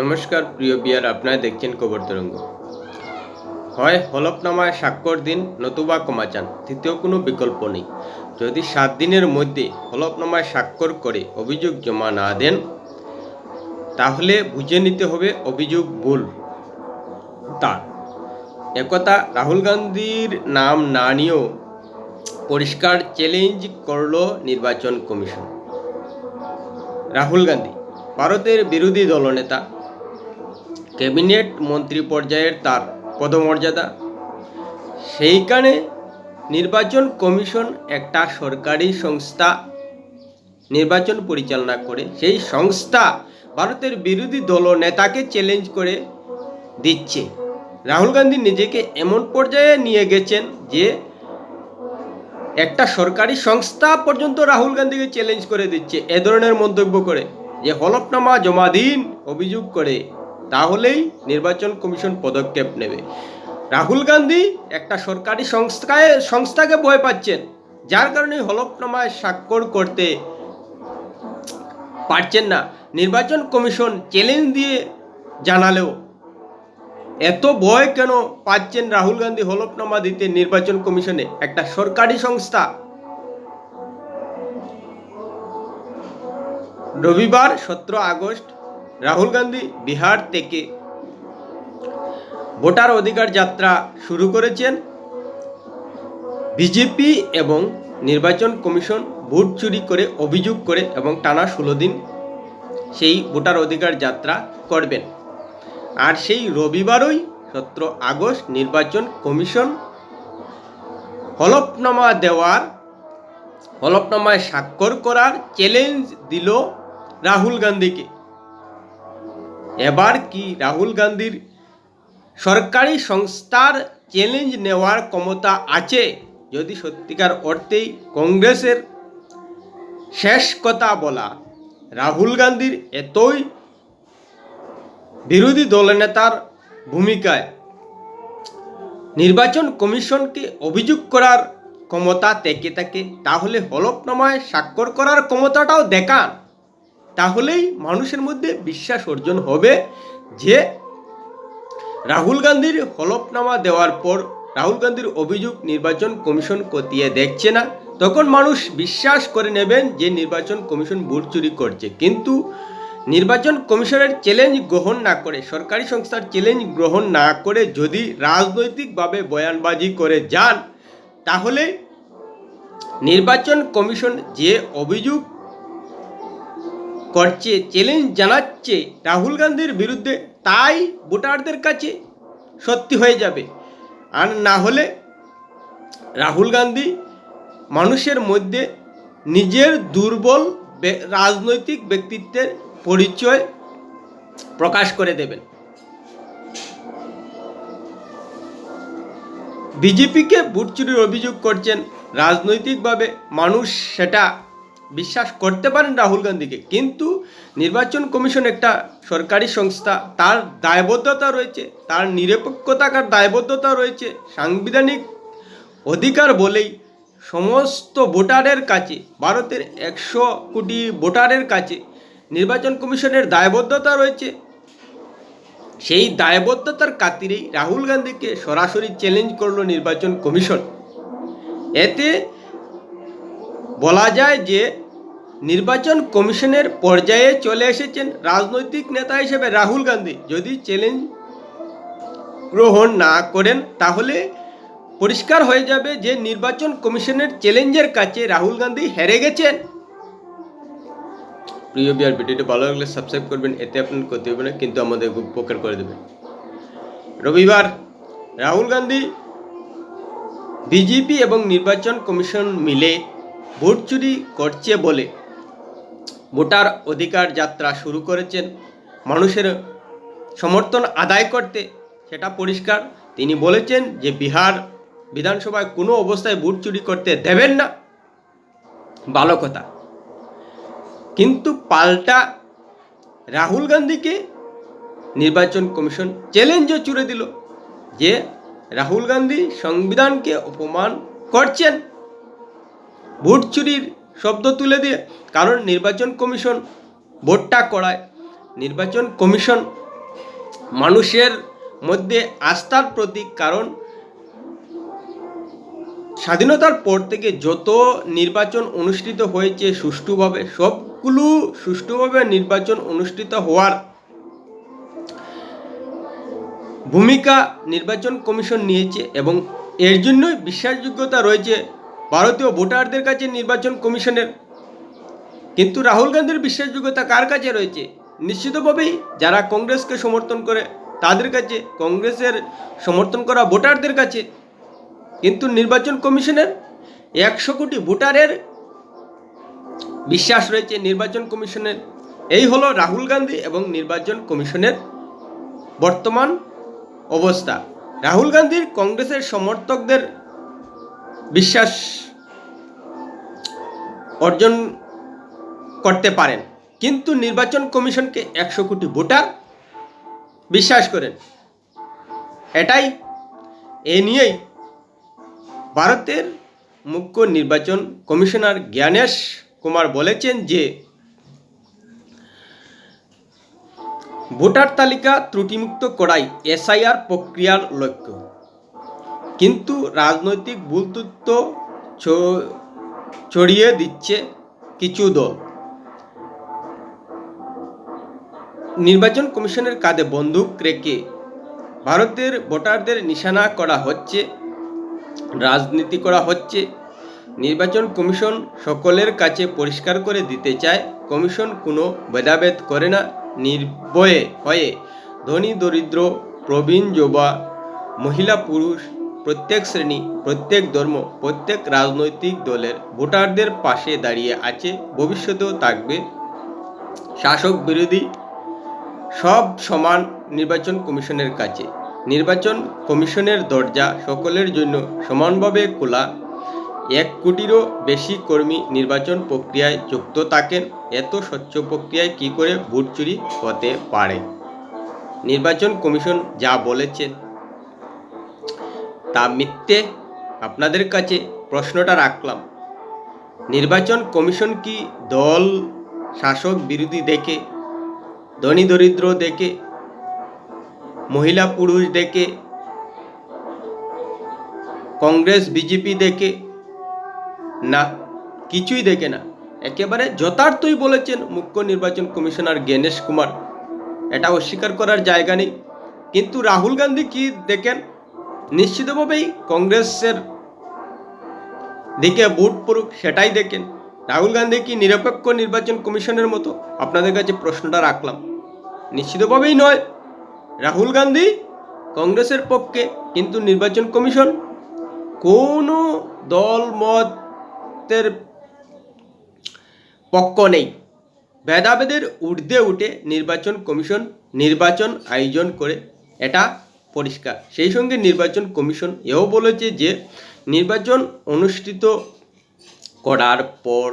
নমস্কার, প্রিয় বিয়ার আপনারা দেখছেন খবর তরঙ্গ। হয় হলফনামায় স্বাক্ষর দিন নতুবা ক্ষমা চান তৃতীয় কোনো বিকল্প নেই। যদি সাত দিনের মধ্যে হলফনামায় স্বাক্ষর করে অভিযোগ জমা না দেন, তাহলে বুঝে নিতে হবে অভিযোগ ভুল তার। একথা রাহুল গান্ধীর নাম না নিয়েও পরিষ্কার চ্যালেঞ্জ করল নির্বাচন কমিশন। রাহুল গান্ধী, ভারতের বিরোধী দলনেতা ক্যাবিনেট মন্ত্রী পর্যায়ের তার পদমর্যাদা। সেইখানে নির্বাচন কমিশন একটা সরকারি সংস্থা নির্বাচন পরিচালনা করে। সেই সংস্থা ভারতের বিরোধী দল নেতাকে চ্যালেঞ্জ করে দিচ্ছে। রাহুল গান্ধী নিজেকে এমন পর্যায়ে নিয়ে গেছেন যে একটা সরকারি সংস্থা পর্যন্ত রাহুল গান্ধীকে চ্যালেঞ্জ করে দিচ্ছে। এ ধরনের মন্তব্য করে যে হলফনামা জমা দিন অভিযোগ করে। তাহলেই নির্বাচন কমিশন পদক্ষেপ নেবে। রাহুল গান্ধী একটা সরকারি সংস্থায়, সংস্থাকে ভয় পাচ্ছেন, যার কারণে হলফনামায় স্বাক্ষর করতে পারছেন না। নির্বাচন কমিশন চ্যালেঞ্জ দিয়ে জানালেও এত ভয় কেন পাচ্ছেন রাহুল গান্ধী হলফনামা দিতে নির্বাচন কমিশনে? একটা সরকারি সংস্থা। রবিবার সতেরো আগস্ট রাহুল গান্ধী বিহার থেকে ভোটার অধিকার যাত্রা শুরু করেছেন। বিজেপি এবং নির্বাচন কমিশন ভোট চুরি করে অভিযোগ করে এবং টানা ষোলো দিন সেই ভোটার অধিকার যাত্রা করবেন। আর সেই রবিবারই সতেরো আগস্ট নির্বাচন কমিশন হলফনামা দেওয়ার, হলফনামায় স্বাক্ষর করার চ্যালেঞ্জ দিল রাহুল গান্ধীকে। এবার কি রাহুল গান্ধীর সরকারি সংস্থার চ্যালেঞ্জ নেওয়ার ক্ষমতা আছে? যদি সত্যিকার অর্থেই কংগ্রেসের শেষ কথা বলা, রাহুল গান্ধীর এতই বিরোধী দলনেতার ভূমিকায় নির্বাচন কমিশনকে অভিযোগ করার ক্ষমতা থেকে থাকে, তাহলে হলফনামায় স্বাক্ষর করার ক্ষমতাটাও দেখান। তাহলেই মানুষের মধ্যে বিশ্বাস অর্জন হবে যে রাহুল গান্ধীর হলফনামা দেওয়ার পর রাহুল গান্ধীর অভিযোগ নির্বাচন কমিশন কতিয়ে দেখছে না। তখন মানুষ বিশ্বাস করে নেবেন যে নির্বাচন কমিশন ভোট চুরি করছে। কিন্তু নির্বাচন কমিশনের চ্যালেঞ্জ গ্রহণ না করে, সরকারি সংস্থার চ্যালেঞ্জ গ্রহণ না করে যদি রাজনৈতিকভাবে বয়ানবাজি করে যান, তাহলে নির্বাচন কমিশন যে অভিযোগ করছে চ্যালেঞ্জ জানাচ্ছে রাহুল গান্ধীর বিরুদ্ধে, তাই ভোটারদের কাছে সত্যি হয়ে যাবে। আর না হলে রাহুল গান্ধী মানুষের মধ্যে নিজের দুর্বল রাজনৈতিক ব্যক্তিত্বের পরিচয় প্রকাশ করে দেবেন। বিজেপিকে ভোট চুরির অভিযোগ করছেন, রাজনৈতিকভাবে মানুষ সেটা বিশ্বাস করতে পারেন রাহুল গান্ধীকে, কিন্তু নির্বাচন কমিশন একটা সরকারি সংস্থা, তার দায়বদ্ধতা রয়েছে, তার নিরপেক্ষতাকার দায়বদ্ধতা রয়েছে। সাংবিধানিক অধিকার বলেই সমস্ত ভোটারের কাছে, ভারতের একশো কোটি ভোটারের কাছে নির্বাচন কমিশনের দায়বদ্ধতা রয়েছে। সেই দায়বদ্ধতার কাতিরেই রাহুল গান্ধীকে সরাসরি চ্যালেঞ্জ করল নির্বাচন কমিশন। এতে বলা যায় যে নির্বাচন কমিশনের পর্যায়ে চলে এসেছেন রাজনৈতিক নেতা হিসেবে রাহুল গান্ধী। যদি চ্যালেঞ্জ গ্রহণ না করেন, তাহলে পরিষ্কার হয়ে যাবে যে নির্বাচন কমিশনের চ্যালেঞ্জের কাছে রাহুল গান্ধী হেরে গেছেন। প্রিয় বিয়ার ভিডিওটি ভালো লাগলে সাবস্ক্রাইব করবেন, এতে আপনার ক্ষতি হবে না, কিন্তু আমাদের উপকার করে দেবেন রবিবার রাহুল গান্ধী, বিজেপি এবং নির্বাচন কমিশন মিলে ভোট চুরি করছে বলে ভোটার অধিকার যাত্রা শুরু করেছেন। মানুষের সমর্থন আদায় করতে সেটা পরিষ্কার। তিনি বলেছেন যে, বিহার বিধানসভায় কোনো অবস্থায় ভোট চুরি করতে দেবেন না। ভালো কথা। কিন্তু পাল্টা রাহুল গান্ধীকে নির্বাচন কমিশন চ্যালেঞ্জও চুড়ে দিল যে, রাহুল গান্ধী সংবিধানকে অপমান করছেন। ভোট চুরির শব্দ তুলে দিয়ে, কারণ নির্বাচন কমিশন ভোটটা করায়। নির্বাচন কমিশন মানুষের মধ্যে আস্থার প্রতীক, কারণ স্বাধীনতার পর থেকে যত নির্বাচন অনুষ্ঠিত হয়েছে সুষ্ঠুভাবে, সবগুলো সুষ্ঠুভাবে নির্বাচন অনুষ্ঠিত হওয়ার ভূমিকা নির্বাচন কমিশন নিয়েছে এবং এর জন্যই বিশ্বাসযোগ্যতা রয়েছে ভারতীয় ভোটারদের কাছে নির্বাচন কমিশনের। কিন্তু রাহুল গান্ধীর বিশ্বাসযোগ্যতা কার কাছে রয়েছে? নিশ্চিতভাবেই যারা কংগ্রেসকে সমর্থন করে, তাদের কাছে কংগ্রেসের সমর্থন করা ভোটারদের কাছে। কিন্তু নির্বাচন কমিশনের একশো কোটি ভোটারের বিশ্বাস রয়েছে নির্বাচন কমিশনের। এই হলো রাহুল গান্ধী এবং নির্বাচন কমিশনের বর্তমান অবস্থা। রাহুল গান্ধীর কংগ্রেসের সমর্থকদের বিশ্বাস অর্জন করতে পারেন। কিন্তু নির্বাচন কমিশনকে একশো কোটি ভোটার বিশ্বাস করেন। এটাই এ নিয়েই ভারতের মুখ্য নির্বাচন কমিশনার জ্ঞানেশ কুমার বলেছেন যে, ভোটার তালিকা ত্রুটিমুক্ত করাই এসআইআর প্রক্রিয়ার লক্ষ্য। কিন্তু রাজনৈতিক ভুল তথ্য ছড়িয়ে দিচ্ছে কিছু দল। নির্বাচন কমিশনের কাঁধে বন্দুক রেখে ভারতের ভোটারদের নিশানা করা হচ্ছে, রাজনীতি করা হচ্ছে। নির্বাচন কমিশন সকলের কাছে পরিষ্কার করে দিতে চায়, কমিশন কোনো ভেদাভেদ করে না, নির্ভয়ে হয়ে। ধনী, দরিদ্র, প্রবীণ, যুবা, মহিলা, পুরুষ প্রত্যেক শ্রেণি, প্রত্যেক ধর্ম, প্রত্যেক রাজনৈতিক দলের ভোটারদের পাশে দাঁড়িয়ে আছে, ভবিষ্যতেও থাকবে। শাসক বিরোধী সব সমান নির্বাচন কমিশনের কাছে। নির্বাচন কমিশনের দরজা সকলের জন্য সমানভাবে খোলা। এক কোটিরও বেশি কর্মী নির্বাচন প্রক্রিয়ায় যুক্ত থাকেন। এত স্বচ্ছ প্রক্রিয়ায় কি করে ভোট চুরি হতে পারে? নির্বাচন কমিশন যা বলেছেন তা মিথ্যে আপনাদের কাছে প্রশ্নটা রাখলাম। নির্বাচন কমিশন কি দল, শাসক বিরোধী দেখে, ধনী দরিদ্র দেখে, মহিলা পুরুষ দেখে, কংগ্রেস, বিজেপি দেখে? না, কিছুই দেখে না। একেবারে যথার্থই বলেছেন মুখ্য নির্বাচন কমিশনার জ্ঞানেশ কুমার। এটা অস্বীকার করার জায়গা নেই। কিন্তু রাহুল গান্ধী কি দেখেন? নিশ্চিতভাবেই কংগ্রেসের দিকে বুট পড়ুক সেটাই দেখেন। রাহুল গান্ধী কি নিরপেক্ষ নির্বাচন কমিশনের মতো আপনাদের কাছে প্রশ্নটা রাখলাম। নিশ্চিতভাবেই নয়। রাহুল গান্ধী কংগ্রেসের পক্ষে কিন্তু নির্বাচন কমিশন কোনো দল, মতের পক্ষ নেই। ভেদাভেদের ঊর্ধ্বে উঠে নির্বাচন কমিশন নির্বাচন আয়োজন করে। এটা পরিষ্কার। সেই সঙ্গে নির্বাচন কমিশন এও বলেছে যে, নির্বাচন অনুষ্ঠিত করার পর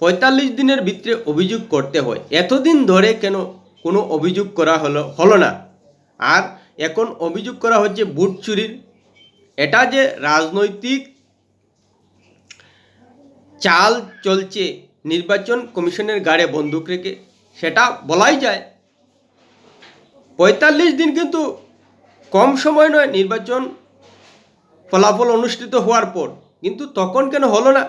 পঁয়তাল্লিশ দিনের ভিতরে অভিযোগ করতে হয়। এতদিন ধরে কেন কোনো অভিযোগ করা হলো হলো না? আর এখন অভিযোগ করা হচ্ছে বুট চুরির। এটা যে রাজনৈতিক চাল চলছে নির্বাচন কমিশনের গাড়ে বন্দুক রেখে, সেটা বলাই যায়। পঁয়তাল্লিশ দিন কিন্তু কম সময় নয় নির্বাচন ফলাফল অনুষ্ঠিত হওয়ার পর। কিন্তু তখন কেন হলো না?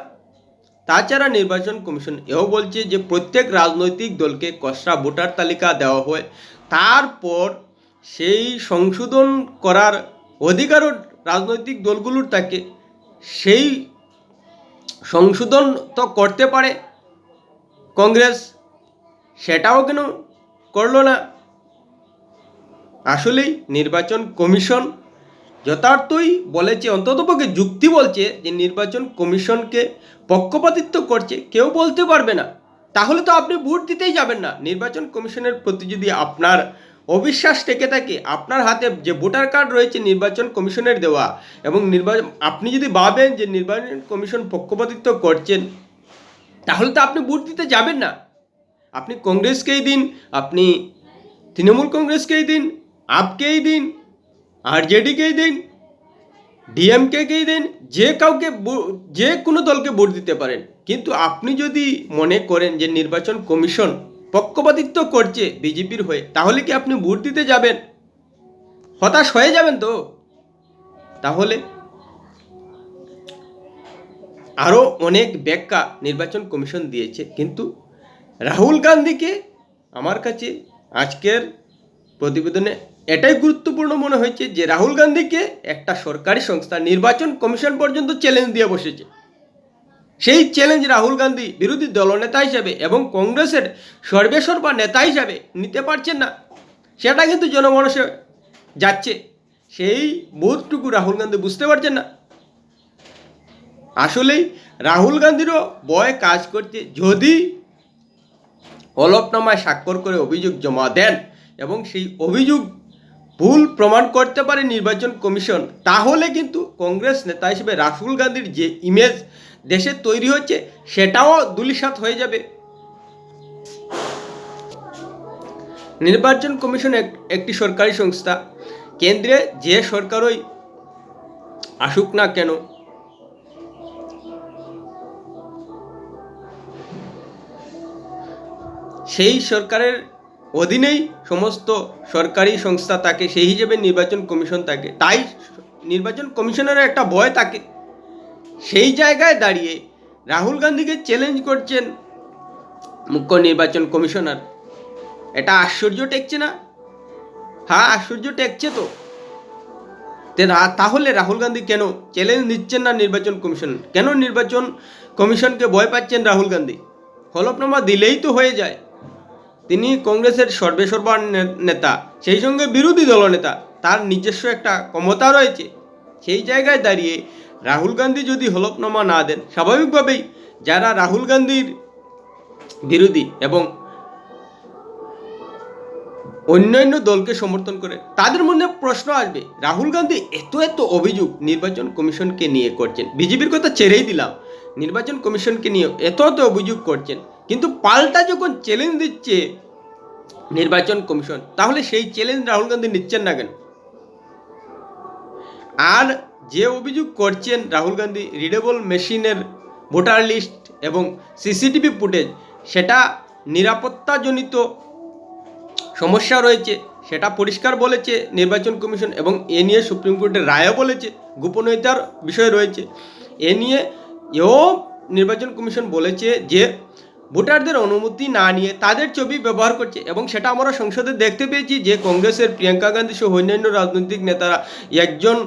তাছাড়া নির্বাচন কমিশন এও বলছে যে প্রত্যেক রাজনৈতিক দলকে কসরা ভোটার তালিকা দেওয়া হয়। তারপর সেই সংশোধন করার অধিকারও রাজনৈতিক দলগুলোর থাকে। সেই সংশোধন তো করতে পারে কংগ্রেস, সেটাও কেন করল না? আসলেই নির্বাচন কমিশন যথার্থই বলেছে, অন্ততপক্ষে যুক্তি বলছে যে নির্বাচন কমিশনকে পক্ষপাতিত্ব করছে, কেউ বলতে পারবে না। তাহলে তো আপনি ভোট দিতেই যাবেন না। নির্বাচন কমিশনের প্রতি যদি আপনার অবিশ্বাস থেকে থাকে, আপনার হাতে যে ভোটার কার্ড রয়েছে নির্বাচন কমিশনের দেওয়া এবং নির্বাচন আপনি যদি ভাবেন যে নির্বাচন কমিশন পক্ষপাতিত্ব করছেন, তাহলে তো আপনি ভোট দিতে যাবেন না। আপনি কংগ্রেসকেই দিন, আপনি তৃণমূল কংগ্রেসকেই দিন আপকেই দিন, আরজেডিকেই দিন, ডিএমকেকেই দিন, যে কাউকে যে কোনো দলকে ভোট দিতে পারেন। কিন্তু আপনি যদি মনে করেন যে নির্বাচন কমিশন পক্ষপাতিত্ব করছে বিজেপির হয়ে, তাহলে কি আপনি ভোট দিতে যাবেন? হতাশ হয়ে যাবেন তো? তাহলে আরও অনেক ব্যাখ্যা নির্বাচন কমিশন দিয়েছে, কিন্তু রাহুল গান্ধীকে আমার কাছে আজকের প্রতিবেদনে এটাই গুরুত্বপূর্ণ মনে হয়েছে যে রাহুল গান্ধীকে একটা সরকারি সংস্থা, নির্বাচন কমিশন পর্যন্ত চ্যালেঞ্জ দিয়ে বসেছে। সেই চ্যালেঞ্জ রাহুল গান্ধী বিরোধী দলনেতা হিসেবে এবং কংগ্রেসের সর্বেসর্বা নেতা হিসাবে নিতে পারছেন না। সেটা কিন্তু জনমানসে যাচ্ছে। সেই বোধটুকু রাহুল গান্ধী বুঝতে পারছেন না। আসলেই রাহুল গান্ধীরও বয় কাজ করছে যদি হলফনামায় স্বাক্ষর করে অভিযোগ জমা দেন এবং সেই অভিযোগ ভুল প্রমাণ করতে পারে নির্বাচন কমিশন, তাহলে কিন্তু কংগ্রেস নেতা হিসেবে রাহুল গান্ধীর যে ইমেজ দেশে তৈরি হচ্ছে, সেটাও দুলিশাত হয়ে যাবে। নির্বাচন কমিশন এক- একটি সরকারি সংস্থা। কেন্দ্রে যে সরকারই আসুক না কেন, সেই সরকারের অধীনেই সমস্ত সরকারি সংস্থা থাকে সেই হিসেবে নির্বাচন কমিশন থাকে তাই নির্বাচন কমিশনের একটা ভয় থাকে সেই জায়গায় দাঁড়িয়ে রাহুল গান্ধীকে চ্যালেঞ্জ করছেন মুখ্য নির্বাচন কমিশনার। এটা আশ্চর্য টেকছে না? হ্যাঁ আশ্চর্য টেকছে তো। তাহলে রাহুল গান্ধী কেন চ্যালেঞ্জ নিচ্ছেন না নির্বাচন কমিশন? কেন নির্বাচন কমিশনকে ভয় পাচ্ছেন রাহুল গান্ধী? হলফনামা দিলেই তো হয়ে যায়। তিনি কংগ্রেসের সর্বেসর্বা নেতা, সেই সঙ্গে বিরোধী দলনেতা, তার নিজস্ব একটা ক্ষমতা রয়েছে। সেই জায়গায় দাঁড়িয়ে রাহুল গান্ধী যদি হলফনামা না দেন, স্বাভাবিকভাবেই যারা রাহুল গান্ধীর বিরোধী এবং অন্যান্য দলকে সমর্থন করে, তাদের মধ্যে প্রশ্ন আসবে, রাহুল গান্ধী এত এত অভিযোগ নির্বাচন কমিশনকে নিয়ে করছেন। বিজেপির কথা ছেড়েই দিলাম। নির্বাচন কমিশনকে নিয়ে এত অভিযোগ করছেন। কিন্তু পাল্টা যখন চ্যালেঞ্জ দিচ্ছে নির্বাচন কমিশন, তাহলে সেই চ্যালেঞ্জ রাহুল গান্ধী নিচ্ছেন না কেন? আর যে অভিযোগ করছেন রাহুল গান্ধী রিডেবল মেশিনের ভোটার লিস্ট এবং সিসিটিভি ফুটেজ সেটা নিরাপত্তাজনিত সমস্যা রয়েছে, সেটা পরিষ্কার বলেছে নির্বাচন কমিশন এবং এ নিয়ে সুপ্রিম কোর্টের রায়ও বলেছে, গোপনীয়তার বিষয় রয়েছে। এ নিয়ে এও নির্বাচন কমিশন বলেছে যে ভোটারদের অনুমতি না নিয়ে তাদের ছবি ব্যবহার করছে এবং সেটা আমরা সংসদে দেখতে পেয়েছি যে কংগ্রেসের প্রিয়াঙ্কা গান্ধী সহ অন্যান্য রাজনৈতিক নেতারা একজন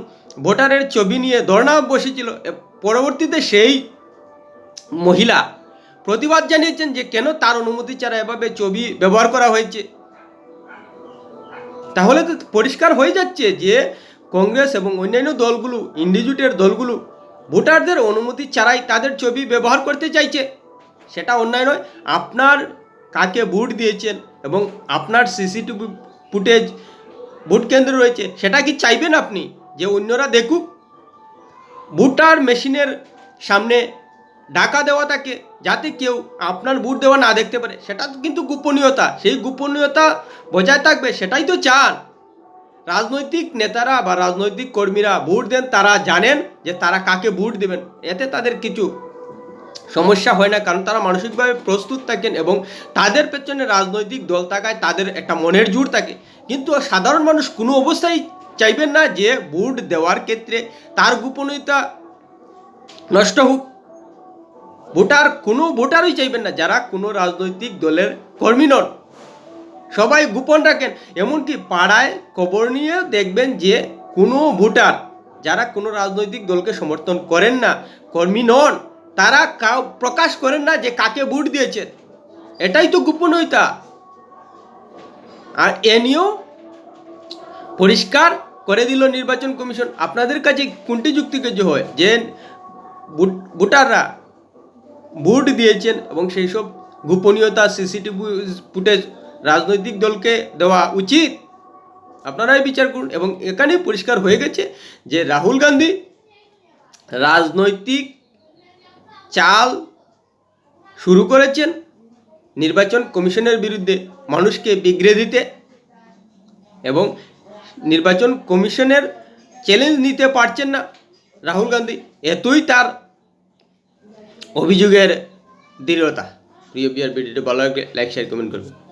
ভোটারের ছবি নিয়ে ধর্ণা বসেছিল। পরবর্তীতে সেই মহিলা প্রতিবাদ জানিয়েছেন যে কেন তার অনুমতি ছাড়া এভাবে ছবি ব্যবহার করা হয়েছে। তাহলে তো পরিষ্কার হয়ে যাচ্ছে যে কংগ্রেস এবং অন্যান্য দলগুলো, ইন্ডিজুটের দলগুলো ভোটারদের অনুমতি ছাড়াই তাদের ছবি ব্যবহার করতে চাইছে। সেটা অন্যায় নয়। আপনার কাকে ভোট দিয়েছেন এবং আপনার সিসিটিভি ফুটেজ, ভোট কেন্দ্র রয়েছে, সেটা কি চাইবেন আপনি যে অন্যরা দেখুক? ভোটার মেশিনের সামনে ডাকা দেওয়া থাকে যাতে কেউ আপনার ভোট দেওয়া না দেখতে পারে। সেটা কিন্তু গোপনীয়তা। সেই গোপনীয়তা বজায় থাকবে, সেটাই তো চান রাজনৈতিক নেতারা বা রাজনৈতিক কর্মীরা ভোট দেন, তারা জানেন যে তারা কাকে ভোট দেবেন। এতে তাদের কিছু সমস্যা হয় না, কারণ তারা মানসিকভাবে প্রস্তুত থাকেন এবং তাদের পেছনে রাজনৈতিক দল থাকায় তাদের একটা মনের জোর থাকে। কিন্তু সাধারণ মানুষ কোনো অবস্থায় চাইবেন না যে ভোট দেওয়ার ক্ষেত্রে তার গোপনীয়তা নষ্ট হোক। ভোটার কোনো ভোটারই চাইবেন না, যারা কোনো রাজনৈতিক দলের কর্মী নন। সবাই গোপন রাখেন। এমনকি পাড়ায় খবর নিয়ে দেখবেন যে কোনো ভোটার, যারা কোনো রাজনৈতিক দলকে সমর্থন করেন না, কর্মী নন, তারা কাউ প্রকাশ করেন না যে কাকে ভোট দিয়েছেন এটাই তো গোপনীয়তা। আর এ নিয়েও পরিষ্কার করে দিল নির্বাচন কমিশন। আপনাদের কাছে কোনটি যুক্তিকার্য হয়? যে ভোটাররা ভোট দিয়েছেন এবং সেই সব গোপনীয়তা, সিসিটিভি ফুটেজ রাজনৈতিক দলকে দেওয়া উচিত? আপনারাই বিচার করুন। এবং এখানেই পরিষ্কার হয়ে গেছে যে রাহুল গান্ধী রাজনৈতিক চাল শুরু করেছেন নির্বাচন কমিশনের বিরুদ্ধে মানুষকে বিগড়ে দিতে এবং নির্বাচন কমিশনের চ্যালেঞ্জ নিতে পারছেন না রাহুল গান্ধী। এতই তার অভিযোগের দৃঢ়তা। প্রিয় বিয়ার ভিডিওটি ভালো লাগলে লাইক শেয়ার কমেন্ট করবেন।